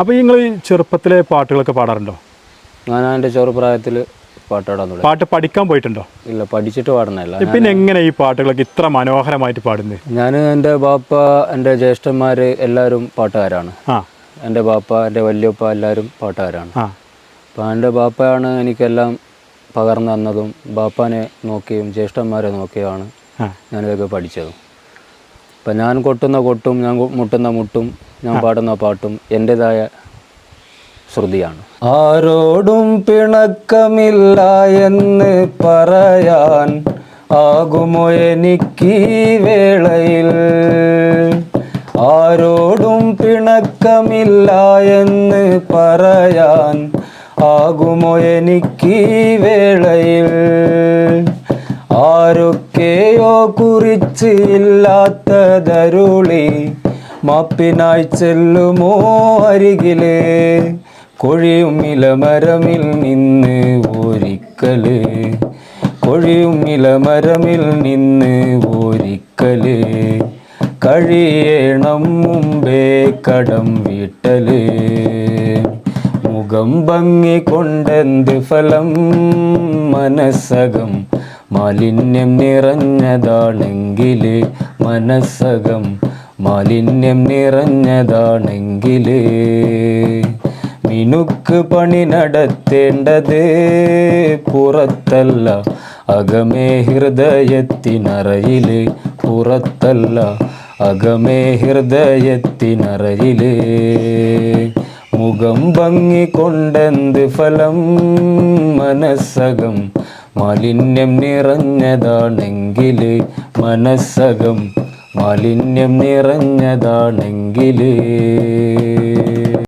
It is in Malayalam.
അപ്പോൾ നിങ്ങൾ ഈ ചെറുപ്പത്തിലെ പാട്ടുകളൊക്കെ പാടാറുണ്ടോ? ഞാൻ എന്റെ ചെറുപ്രായത്തിൽ പാട്ടാടാൻ തുടങ്ങി. പാട്ട് പഠിക്കാൻ പോയിട്ടുണ്ടോ? ഇല്ല പഠിച്ചിട്ട് പാടുന്നതല്ല പിന്നെ എങ്ങനെ ഈ പാട്ടുകളൊക്കെ ഇത്ര മനോഹരമായിട്ട് പാടുന്നത് ഞാൻ എന്റെ ബാപ്പ എന്റെ ജ്യേഷ്ഠന്മാർ എല്ലാവരും പാട്ടുകാരാണ്. എന്റെ ബാപ്പ എന്റെ വല്യപ്പ എല്ലാവരും പാട്ടുകാരാണ്. അപ്പോൾ എന്റെ ബാപ്പയാണ് എനിക്കെല്ലാം പകർന്നു തന്നതും ബാപ്പാനെ നോക്കിയും ജ്യേഷ്ഠന്മാരെ നോക്കിയുമാണ് ഞാനിതൊക്കെ പഠിച്ചത്. അപ്പം ഞാൻ കൊട്ടുന്ന കൊട്ടും ഞാൻ മുട്ടുന്ന മുട്ടും ഞാൻ പാടുന്ന പാട്ടും എന്റെതായ ശ്രുതിയാണ്. ആരോടും പിണക്കമില്ല എന്ന് പറയാൻ ആകുമോ എനിക്ക് വേളയിൽ? ആരോടും പിണക്കമില്ല എന്ന് പറയാൻ ആകുമോ എനിക്ക് വേളയിൽ? ആരൊക്കെയോ കുറിച്ച് ഇല്ലാത്തതരുളി മാപ്പിനായി ചെല്ലുമോ അരികിൽ? കൊഴിയും ഇലമരമിൽ നിന്ന് ഒരിക്കൽ കൊഴിയും ഇലമരമിൽ നിന്ന് ഒരിക്കൽ കഴിയണം മുമ്പേ കടം വീട്ടൽ. മുഖം ഭംഗി കൊണ്ടെന്ത് ഫലം? മനസ്സകം മാലിന്യം നിറഞ്ഞതാണെങ്കിൽ മനസ്സകം. മാലിന്യം നിറഞ്ഞതാണെങ്കിൽ മിനുക്ക് പണി നടത്തേണ്ടത് പുറത്തല്ല. അകമേ ഹൃദയത്തിനറയിൽ പുറത്തല്ല. അകമേ ഹൃദയത്തിനറയിൽ മുഖം ഭംഗി കൊണ്ടെന്ത് ഫലം മനസ്സകം. മാലിന്യം നിറഞ്ഞതാണെങ്കിൽ മനസ്സകം മാലിന്യം നിറഞ്ഞതാണെങ്കിൽ